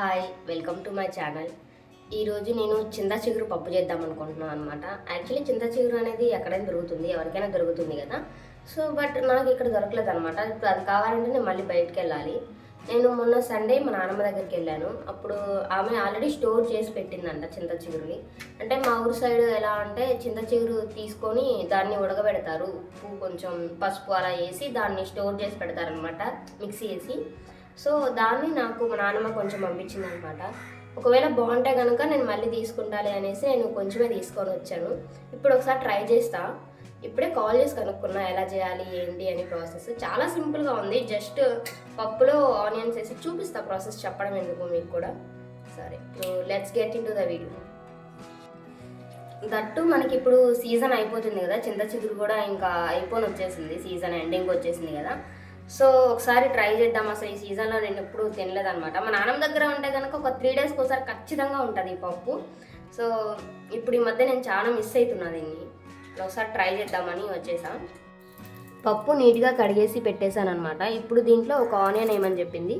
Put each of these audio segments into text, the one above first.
Hi welcome to my channel. ఈరోజు నేను చింత చిగురు పప్పు చేద్దాం అనుకుంటున్నాను అనమాట యాక్చువల్లీ చింత చిగురు అనేది ఎక్కడైనా దొరుకుతుంది ఎవరికైనా దొరుకుతుంది కదా. సో బట్ నాకు ఇక్కడ దొరకలేదు అనమాట ఇప్పుడు అది కావాలంటే నేను మళ్ళీ బయటకు వెళ్ళాలి. నేను మొన్న సండే మా నాన్నమ్మ దగ్గరికి వెళ్ళాను. అప్పుడు ఆమె ఆల్రెడీ స్టోర్ చేసి పెట్టిందంట చింత చిగురుని. అంటే మా ఊరు సైడ్ ఎలా అంటే చింత చిగురు తీసుకొని దాన్ని ఉడకబెడతారు. ఉప్పు కొంచెం పసుపు అలా వేసి దాన్ని స్టోర్ చేసి పెడతారనమాట మిక్సీ వేసి. సో దాన్ని నాకు మా నాన్నమ్మ కొంచెం పంపించింది అనమాట ఒకవేళ బాగుంటే కనుక నేను మళ్ళీ తీసుకుంటాలి అనేసి నేను కొంచెమే తీసుకొని వచ్చాను. ఇప్పుడు ఒకసారి ట్రై చేస్తా. ఇప్పుడే కాల్ చేసి కనుక్కున్నా ఎలా చేయాలి ఏంటి అని ప్రాసెస్. చాలా సింపుల్గా ఉంది. జస్ట్ పప్పులో ఆనియన్స్ వేసి చూపిస్తా ప్రాసెస్ చెప్పడం ఎందుకు మీకు కూడా. సరే let's get in to the video that మనకి ఇప్పుడు సీజన్ అయిపోతుంది కదా. చింత చిగురు కూడా ఇంకా అయిపోని వచ్చేసింది సీజన్ ఎండింగ్ వచ్చేసింది కదా. సో ఒకసారి ట్రై చేద్దాం అసలు ఈ సీజన్లో నేను ఎప్పుడు తినలేదనమాట మా నాన్నమ్మ దగ్గర ఉంటే కనుక ఒక త్రీ డేస్కి ఒకసారి ఖచ్చితంగా ఉంటుంది ఈ పప్పు. సో ఇప్పుడు ఈ మధ్య నేను చాలా మిస్ అవుతున్నా దీన్ని. ఒకసారి ట్రై చేద్దామని వచ్చేసాం. పప్పు నీట్గా కడిగేసి పెట్టేశాను అనమాట ఇప్పుడు దీంట్లో ఒక ఆనియన్ వేయమని చెప్పింది?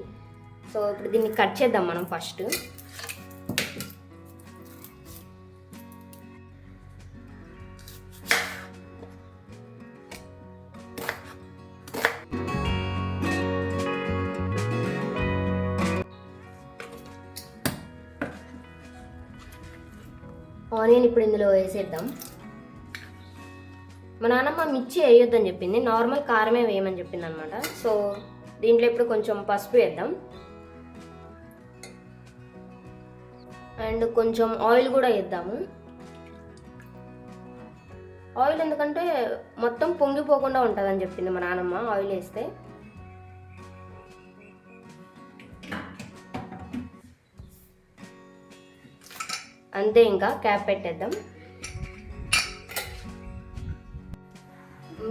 సో ఇప్పుడు దీన్ని కట్ చేద్దాం మనం ఫస్ట్. ఆనియన్ ఇప్పుడు ఇందులో వేసేద్దాం. మా నాన్నమ్మ మిర్చి వేయొద్దని చెప్పింది. నార్మల్ కారమే వేయమని చెప్పింది అనమాట సో దీంట్లో ఇప్పుడు కొంచెం పసుపు వేద్దాం. అండ్ కొంచెం ఆయిల్ కూడా వేద్దాము. ఆయిల్ ఎందుకంటే మొత్తం పొంగిపోకుండా ఉంటుందని చెప్పింది మా నాన్నమ్మ ఆయిల్ వేస్తే. అంతే ఇంకా క్యాప్ పెట్టేద్దాం.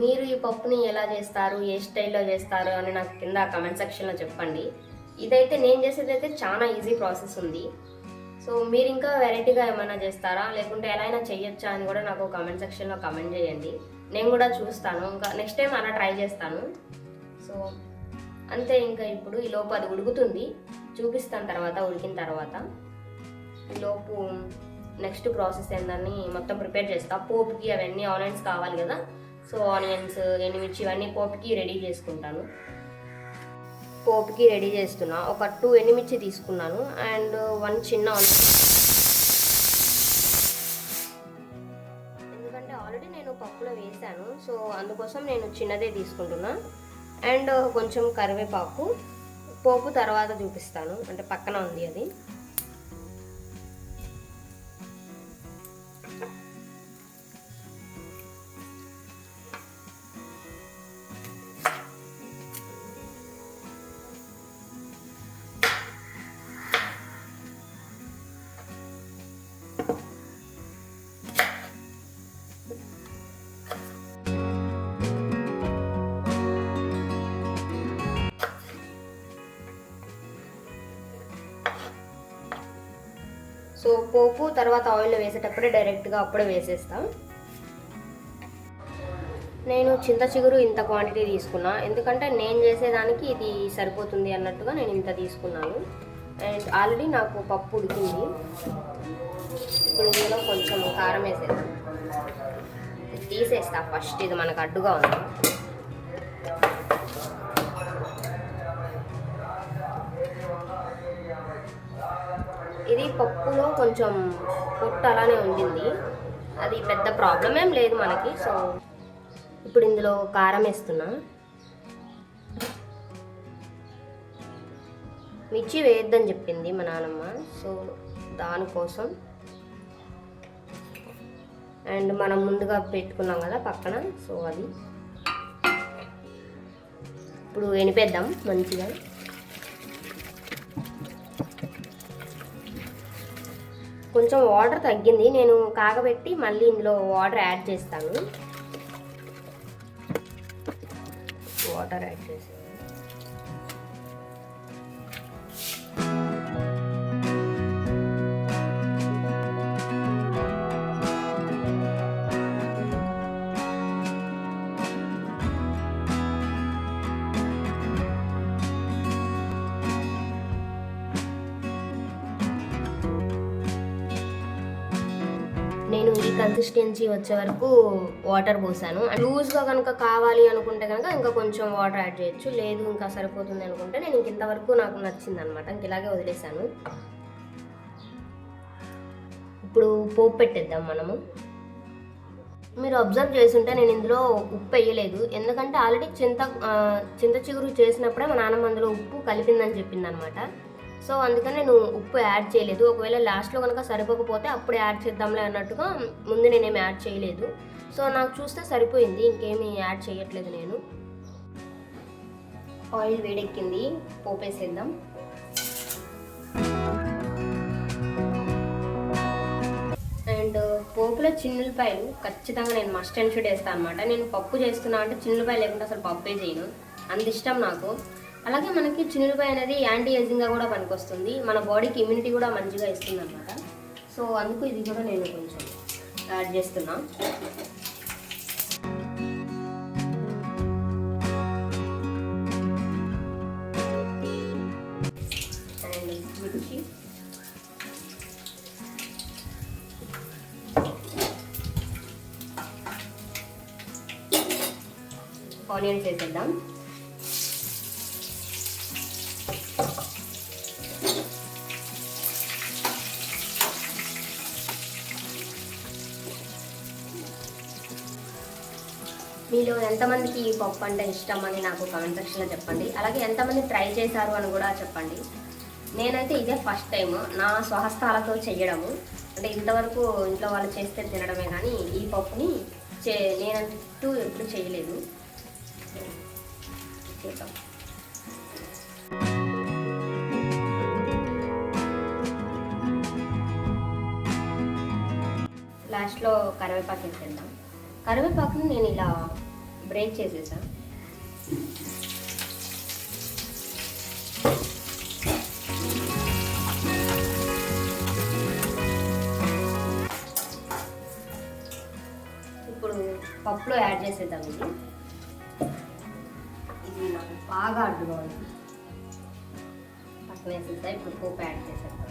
మీరు ఈ పప్పుని ఎలా చేస్తారు ఏ స్టైల్లో చేస్తారు అని నాకు కింద కమెంట్ సెక్షన్లో చెప్పండి. ఇదైతే నేను చేసేది అయితే చాలా ఈజీ ప్రాసెస్ ఉంది. సో మీరు ఇంకా వెరైటీగా ఏమైనా చేస్తారా? లేకుంటే ఎలా అయినా చేయొచ్చా అని కూడా నాకు కమెంట్ సెక్షన్లో కమెంట్ చేయండి. నేను కూడా చూస్తాను. ఇంకా నెక్స్ట్ టైం అలా ట్రై చేస్తాను. సో అంతే ఇంకా ఇప్పుడు ఈ లోపు అది ఉడుకుతుంది. చూపిస్తాను తర్వాత ఉడికిన తర్వాత. లోపు నెక్స్ట్ ప్రాసెస్ ఏందని మొత్తం ప్రిపేర్ చేస్తా. పోపుకి అవన్నీ ఆనియన్స్ కావాలి కదా. సో ఆనియన్స్ ఎండుమిర్చి ఇవన్నీ పోపుకి రెడీ చేసుకుంటాను. పోపుకి రెడీ చేస్తున్నా. ఒక టూ ఎండుమిర్చి తీసుకున్నాను. అండ్ వన్ చిన్న ఆనియన్. ఎందుకంటే ఆల్రెడీ నేను పప్పులో వేసాను. సో అందుకోసం నేను చిన్నదే తీసుకుంటున్నా. అండ్ కొంచెం కరివేపాకు. పోపు తర్వాత చూపిస్తాను. అంటే పక్కన ఉంది అది. పోపు తర్వాత ఆయిల్ వేసేటప్పుడే డైరెక్ట్గా అప్పుడే వేసేస్తాం. నేను చింత చిగురు ఇంత క్వాంటిటీ తీసుకున్నా. ఎందుకంటే నేను చేసేదానికి ఇది సరిపోతుంది అన్నట్టుగా నేను ఇంత తీసుకున్నాను. అండ్ ఆల్రెడీ నాకు పప్పు ఉడికింది. ఇప్పుడు ఇందులో కొంచెం కారం వేసేస్తాం తీసేస్తా ఫస్ట్ ఇది మనకు అడ్డుగా ఉంది. పప్పులో కొంచెం పొట్టు అలానే ఉండింది. అది పెద్ద ప్రాబ్లం ఏం లేదు మనకి సో ఇప్పుడు ఇందులో కారం వేస్తున్నా. మిర్చి వేయొద్దని చెప్పింది మా నాన్నమ్మ సో దానికోసం. అండ్ మనం ముందుగా పెట్టుకున్నాం కదా పక్కన సో అది. ఇప్పుడు ఎనిపేద్దాం మంచిగా. కొంచెం వాటర్ తగ్గింది. నేను కాగబెట్టి మళ్ళీ ఇందులో వాటర్ యాడ్ చేస్తాను. వాటర్ యాడ్ చేసి కన్సిస్టెన్సీ వచ్చే వరకు వాటర్ పోసాను. లూజ్గా కనుక కావాలి అనుకుంటే కనుక ఇంకా కొంచెం వాటర్ యాడ్ చేయొచ్చు. లేదు ఇంకా సరిపోతుంది అనుకుంటే నేను ఇంక ఇంతవరకు నాకు నచ్చింది అనమాట ఇంక ఇలాగే వదిలేసాను. ఇప్పుడు పోపు పెట్టేద్దాం మనము. మీరు అబ్జర్వ్ చేస్తుంటే నేను ఇందులో ఉప్పు వేయలేదు. ఎందుకంటే ఆల్రెడీ చింత చింత చిగురు చేసినప్పుడే మా నాన్నమ్మ అందులో ఉప్పు కలిపిందని చెప్పింది అనమాట సో అందుకని నేను ఉప్పు యాడ్ చేయలేదు. ఒకవేళ లాస్ట్లో కనుక సరిపోకపోతే అప్పుడు యాడ్ చేద్దాంలే అన్నట్టుగా ముందు నేనేం యాడ్ చేయలేదు. సో నాకు చూస్తే సరిపోయింది. ఇంకేమీ యాడ్ చేయట్లేదు నేను. ఆయిల్ వేడెక్కింది. పోపేసేద్దాం. అండ్ పోపులో చిన్నులపాయలు ఖచ్చితంగా నేను మస్ట్ అండ్ షుడ్ వేస్తాను అనమాట నేను పప్పు చేస్తున్నా అంటే చిన్నులపాయ లేకుండా అసలు పప్పే చేయను. అంత ఇష్టం నాకు. అలాగే మనకి చిన్నులపాయ అనేది యాంటీ ఏజింగ్గా కూడా పనికొస్తుంది. మన బాడీకి ఇమ్యూనిటీ కూడా మంచిగా ఇస్తుంది అనమాట సో అందుకు ఇది కూడా నేను కొంచెం యాడ్ చేస్తున్నా. అండ్ మిర్చి. ఆనియన్స్ వేసేద్దాం మీలో ఎంతమందికి ఈ పప్పు అంటే ఇష్టం అని నాకు కామెంట్ సెక్షన్లో చెప్పండి. అలాగే ఎంతమంది ట్రై చేశారు అని కూడా చెప్పండి. నేనైతే ఇదే ఫస్ట్ టైం నా స్వహస్తాలతో చేయడము. అంటే ఇంతవరకు ఇంట్లో వాళ్ళు చేస్తే తినడమే కానీ ఈ పప్పుని చే నేనంటూ ఎప్పుడు చేయలేదు. చేద్దాం. లాస్ట్లో కరివేపాకు వేసేద్దాం. కరివేపాకుని నేను ఇలా బ్రేక్ చేసేసాను ఇప్పుడు పప్పులో యాడ్ చేసేద్దాం ఇది. ఇది నాకు బాగా అడ్డుగా ఉంది. పక్కన వేసేద్దాం ఇప్పుడు పోపు యాడ్ చేసేద్దాం.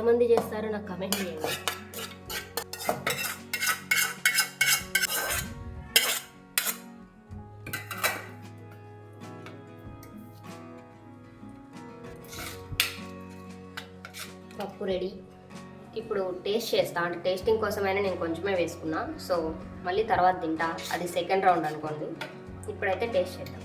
ఎంతమంది చేస్తారో నాకు కమెంట్ చేయండి. పప్పు రెడీ ఇప్పుడు టేస్ట్ చేస్తా. అంటే టేస్టింగ్ కోసమైనా నేను కొంచెమే వేసుకున్నా. సో మళ్ళీ తర్వాత తింటా. అది సెకండ్ రౌండ్ అనుకోండి. ఇప్పుడైతే టేస్ట్ చేద్దాం.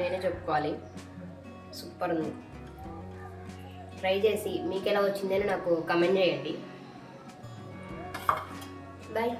నేనే చెప్పుకోవాలి. సూపర్ ఉంది. ట్రై చేసి మీకు ఎలా వచ్చిందని నాకు కమెంట్ చేయండి. బాయ్